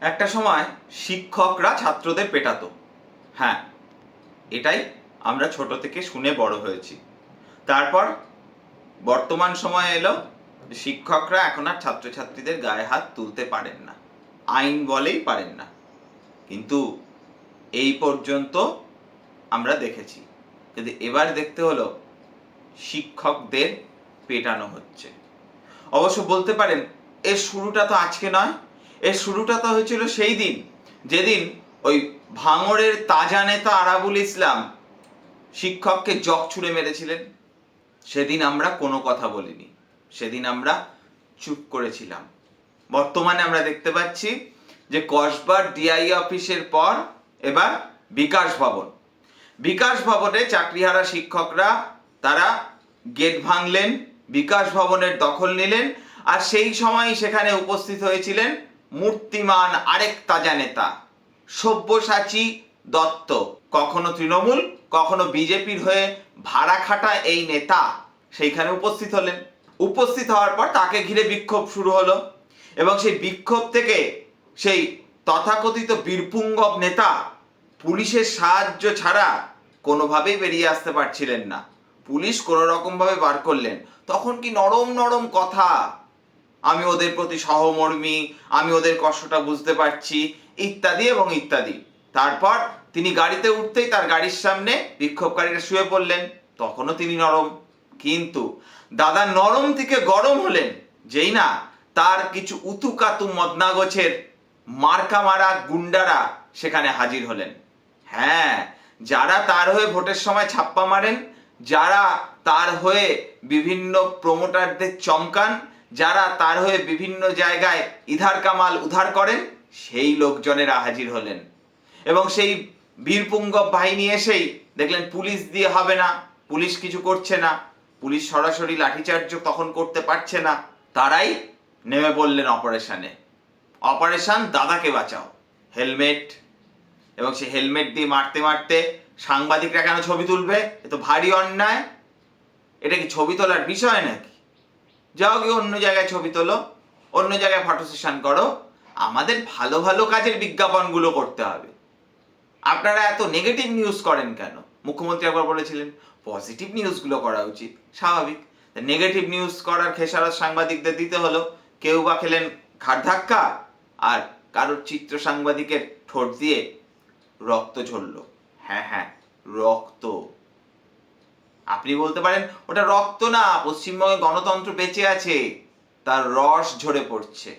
একটা সময় শিক্ষকরা ছাত্রদের পেটাতো। হ্যাঁ এটাই আমরা ছোট থেকে শুনে বড় হয়েছি। তারপর বর্তমান সময়ে এলো, শিক্ষকরা এখন আর ছাত্রছাত্রীদের গায়ে হাত তুলতে পারেন না। আইন বলেই পারেন না। কিন্তু এই পর্যন্ত আমরা দেখেছি। কিন্তু এবার দেখতে হলো, শিক্ষকদের পেটানো হচ্ছে। অবশ্য বলতে পারেন, এর শুরুটা তো আজকে নয় এর শুরুটা তো হয়েছিল সেই দিন। যেদিন ওই ভাঙড়ের তাজা নেতা আরাবুল ইসলাম শিক্ষককে জগ ছুঁড়ে মেরেছিলেন, সেদিন আমরা কোনো কথা বলিনি। সেদিন আমরা চুপ করেছিলাম। বর্তমানে আমরা দেখতে পাচ্ছি যে কসবার ডিআই অফিসের পর এবার বিকাশ ভবন। বিকাশ ভবনে চাকরিহারা শিক্ষকরা, তারা গেট ভাঙলেন, বিকাশ ভবনের দখল নিলেন, আর সেই সময় সেখানে উপস্থিত হয়েছিলেন মূর্তিমান আরেক তাজা নেতা। সব্যসাচী দত্ত। কখনো তৃণমূল, কখনো বিজেপির হয়ে ভাড়া খাটা এই নেতা সেইখানে উপস্থিত হলেন। উপস্থিত হওয়ার পর তাকে ঘিরে বিক্ষোভ শুরু হলো এবং সেই বিক্ষোভ থেকে সেই তথাকথিত বীরপুঙ্গব নেতা পুলিশের সাহায্য ছাড়া কোনোভাবেই বেরিয়ে আসতে পারছিলেন না। পুলিশ কোনো রকমভাবে বার করলেন। তখন কি নরম নরম কথা আমি ওদের প্রতি সহমর্মী, আমি ওদের কষ্টটা বুঝতে পারছি, ইত্যাদি এবং ইত্যাদি। তারপর তিনি গাড়িতে উঠতেই তার গাড়ির সামনে বিক্ষোভকারীরা শুয়ে পড়লেন। তখনও তিনি নরম। কিন্তু দাদা নরম থেকে গরম হলেন। যেই না, তার কিছু উতুকাতু মদনাগছের মার্কা মারা গুন্ডারা সেখানে হাজির হলেন। হ্যাঁ যারা তার হয়ে ভোটের সময় ছাপ্পা মারেন, যারা তার হয়ে বিভিন্ন প্রমোটারদের চমকান যারা তার হয়ে বিভিন্ন জায়গায় ইধার কামাল উধার করেন, সেই লোকজনেরা হাজির হলেন। এবং সেই বীরপুঙ্গব বাহিনী এসেই দেখলেন, পুলিশ দিয়ে হবে না, পুলিশ কিছু করছে না, পুলিশ সরাসরি লাঠিচার্জ তখন করতে পারছে না। তারাই নেমে পড়লেন অপারেশনে। অপারেশন দাদাকে বাঁচাও, হেলমেট। এবং সে হেলমেট দিয়ে মারতে মারতে সাংবাদিকরা কেন ছবি তুলবে? এ তো ভারী অন্যায়। এটা কি ছবি তোলার বিষয় নাকি? যাও গিয়ে অন্য জায়গায় ছবি তোলো, অন্য জায়গায় ফটো সেশন করো। আমাদের ভালো ভালো কাজের বিজ্ঞাপনগুলো করতে হবে। আপনারা এত নেগেটিভ নিউজ করেন কেন? মুখ্যমন্ত্রী একবার বলেছিলেন পজিটিভ নিউজগুলো করা উচিত, স্বাভাবিক। নেগেটিভ নিউজ করার খেসারত সাংবাদিকদের দিতে হলো। কেউ বা খেলেন ঘাট ধাক্কা, আর কারোর চিত্র সাংবাদিকের ঠোঁট দিয়ে রক্ত ঝরলো। হ্যাঁ হ্যাঁ রক্ত। আপনি বলতে পারেন ওটা রক্ত না, পশ্চিমবঙ্গে গণতন্ত্র বেঁচে আছে। তার রস ঝরে পড়ছে,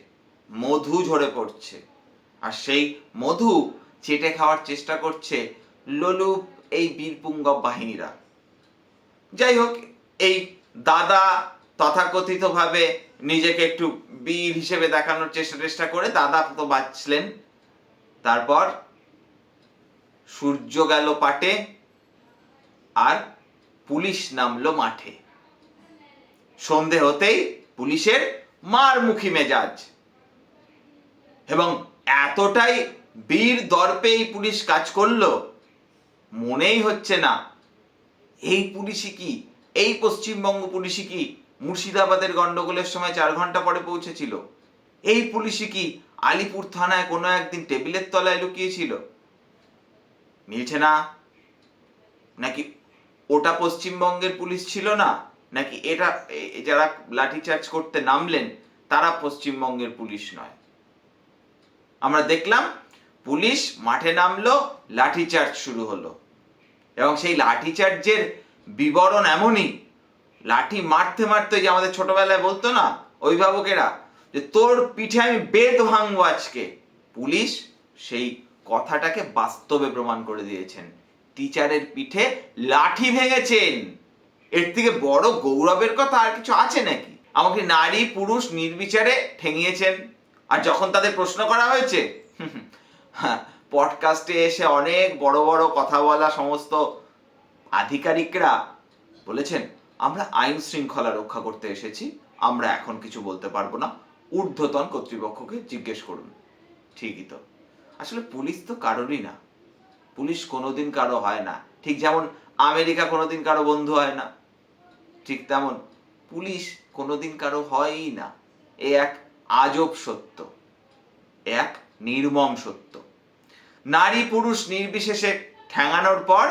মধু ঝরে পড়ছে। আর সেই মধু চেটে খাওয়ার চেষ্টা করছে লোলুপ এই বীরপুঙ্গব বাহিনীরা। যাই হোক, এই দাদা তথাকথিতভাবে নিজেকে একটু বীর হিসেবে দেখানোর চেষ্টা চেষ্টা করে দাদা তো বাঁচলেন। তারপর সূর্য গেল পাটে, আর পুলিশ নামলো মাঠে। সন্ধে হতেই পুলিশের মারমুখী মেজাজ। এবং এতটাই বীর দর্পে এই পুলিশ কাজ করল, মনেই হচ্ছে না, এই পুলিশই কি? এই পশ্চিমবঙ্গ পুলিশই কি মুর্শিদাবাদের গন্ডগোলের সময় চার ঘণ্টা পরে পৌঁছেছিল? এই পুলিশই কি আলিপুর থানায় কোনো একদিন টেবিলের তলায় লুকিয়েছিল? মিলছে না? নাকি ওটা পশ্চিমবঙ্গের পুলিশ ছিল না? নাকি এটা যারা লাঠিচার্জ করতে নামলেন, তারা পশ্চিমবঙ্গের পুলিশ নয়? আমরা দেখলাম, পুলিশ মাঠে নামলো, লাঠিচার্জ শুরু হলো। এবং সেই লাঠিচার্জের বিবরণ এমনই, লাঠি মারতে মারতে যে আমাদের ছোটবেলায় বলতো না, অভিভাবকেরা, যে তোর পিঠে আমি বেদ ভাঙবো আজকে। পুলিশ সেই কথাটাকে বাস্তবে প্রমাণ করে দিয়েছেন। টিচারের পিঠে লাঠি ভেঙেছেন। এর থেকে বড় গৌরবের কথা আর কিছু আছে নাকি? আমাকে নারী, পুরুষ নির্বিচারে ঠেঙিয়েছেন। আর যখন তাদের প্রশ্ন করা হয়েছে পডকাস্টে এসে অনেক বড় বড় কথা বলা সমস্ত আধিকারিকরা বলেছেন, আমরা আইন শৃঙ্খলা রক্ষা করতে এসেছি, আমরা এখন কিছু বলতে পারব না। ঊর্ধ্বতন কর্তৃপক্ষকে জিজ্ঞেস করুন। ঠিকই তো। আসলে পুলিশ তো কারোরই না। পুলিশ কোনোদিন কারও হয় না। ঠিক যেমন আমেরিকা কোনোদিন কারও বন্ধু হয় না। ঠিক তেমন পুলিশ কোনোদিন কারও হয়ই না। এ এক আজব সত্য। এক নির্মম সত্য। নারী পুরুষ নির্বিশেষে ঠ্যাঙানোর পর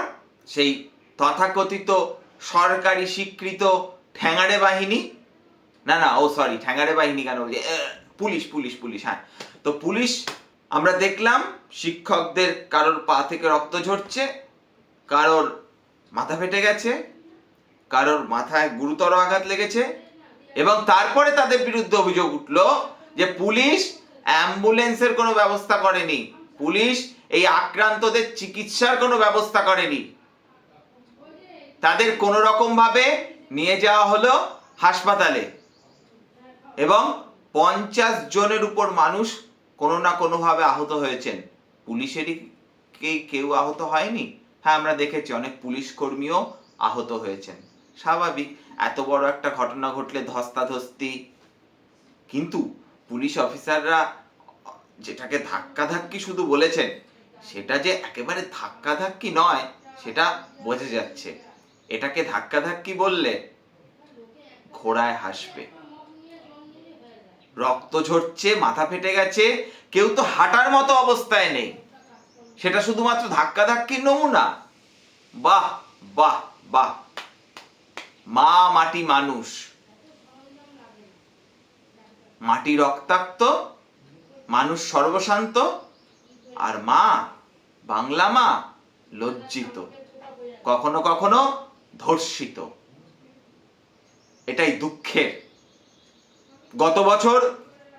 সেই তথাকথিত সরকারি স্বীকৃত ঠ্যাঙাড়ে বাহিনী, না না, ও সরি ঠ্যাঙাড়ে বাহিনী কেন বলছি? পুলিশ পুলিশ পুলিশ হ্যাঁ। তো পুলিশ আমরা দেখলাম শিক্ষকদের কারোর পা থেকে রক্ত ঝরছে, কারোর মাথা ফেটে গেছে, কারোর মাথায় গুরুতর আঘাত লেগেছে এবং তারপরে তাদের বিরুদ্ধে অভিযোগ উঠল যে পুলিশ অ্যাম্বুলেন্সের কোনো ব্যবস্থা করেনি, পুলিশ এই আক্রান্তদের চিকিৎসার কোনো ব্যবস্থা করেনি। তাদের কোনো রকম ভাবে নিয়ে যাওয়া হলো হাসপাতালে এবং পঞ্চাশ জনের উপর মানুষ কোনো না কোনোভাবে আহত হয়েছেন। পুলিশেরই কি কেউ আহত হয়নি? হ্যাঁ আমরা দেখেছি অনেক পুলিশ কর্মীও আহত হয়েছেন। স্বাভাবিক, এত বড় একটা ঘটনা ঘটলে ধস্তাধস্তি। কিন্তু পুলিশ অফিসাররা যেটাকে ধাক্কাধাক্কি শুধু বলেছেন, সেটা যে একেবারে ধাক্কাধাক্কি নয়, সেটা বোঝা যাচ্ছে। এটাকে ধাক্কাধাক্কি বললে ঘোড়ায় হাসবে। রক্ত ঝরছে, মাথা ফেটে গেছে, কেউ তো হাঁটার মতো অবস্থায় নেই। সেটা শুধুমাত্র ধাক্কাধাক্কির নমুনা। বাহ বাহ বাহ। মা মাটি মানুষ। মাটি রক্তাক্ত, মানুষ সর্বশান্ত, আর মা বাংলা মা লজ্জিত, কখনো কখনো ধর্ষিত। এটাই দুঃখের। গত বছর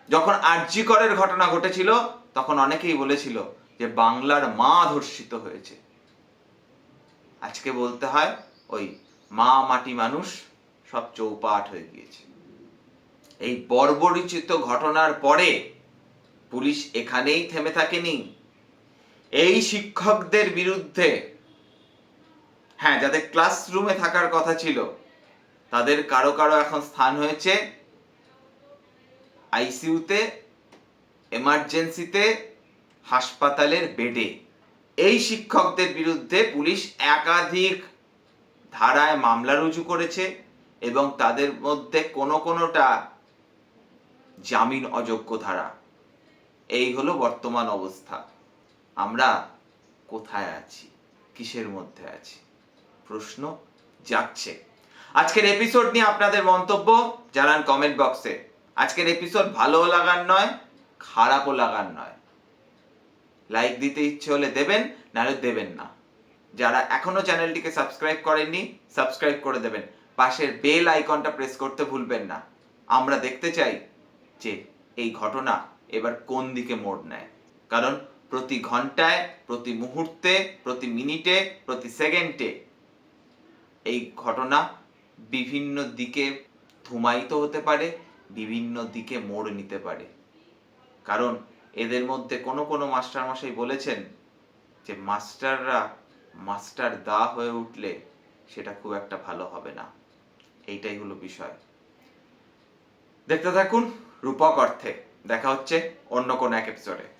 যখন আরজি করের ঘটনা ঘটেছিল, তখন অনেকেই বলেছিল যে বাংলার মা ধর্ষিত হয়েছে। আজকে বলতে হয় ওই মা মাটি মানুষ সব চৌপাট হয়ে গিয়েছে। এই বর্বরিচিত ঘটনার পরে পুলিশ এখানেই থেমে থাকেনি। এই শিক্ষকদের বিরুদ্ধে হ্যাঁ যাদের ক্লাসরুমে থাকার কথা ছিল, তাদের কারও কারও এখন স্থান হয়েছে। আইসিইউতে, এমার্জেন্সিতে, হাসপাতালের বেডে। এই শিক্ষকদের বিরুদ্ধে পুলিশ একাধিক ধারায় মামলা রুজু করেছে এবং তাদের মধ্যে কোনো কোনোটা জামিন অযোগ্য ধারা। এই হলো বর্তমান অবস্থা। আমরা কোথায় আছি? কিসের মধ্যে আছি? প্রশ্ন যাচ্ছে। আজকের এপিসোড নিয়ে আপনাদের মন্তব্য জানান কমেন্ট বক্সে আজকের এপিসোড ভালো লাগার নয়, খারাপও লাগার নয়। লাইক দিতে ইচ্ছে হলে দেবেন, নাহলে দেবেন না। যারা এখনও চ্যানেলটিকে সাবস্ক্রাইব করেননি সাবস্ক্রাইব করে দেবেন। পাশের বেল আইকনটা প্রেস করতে ভুলবেন না। আমরা দেখতে চাই যে এই ঘটনা এবার কোন দিকে মোড় নেয়। কারণ প্রতি ঘন্টায়, প্রতি মুহূর্তে, প্রতি মিনিটে, প্রতি সেকেন্ডে এই ঘটনা বিভিন্ন দিকে ধুমায়িত হতে পারে বিভিন্ন দিকে মোড় নিতে পারে। কারণ এদের মধ্যে কোনো কোনো মাস্টারমশাই বলেছেন যে মাস্টাররা মাস্টার দা হয়ে উঠলে সেটা খুব একটা ভালো হবে না। এইটাই হলো বিষয়। দেখতে থাকুন রূপক অর্থে। দেখা হচ্ছে অন্য কোনো এক এপিসোডে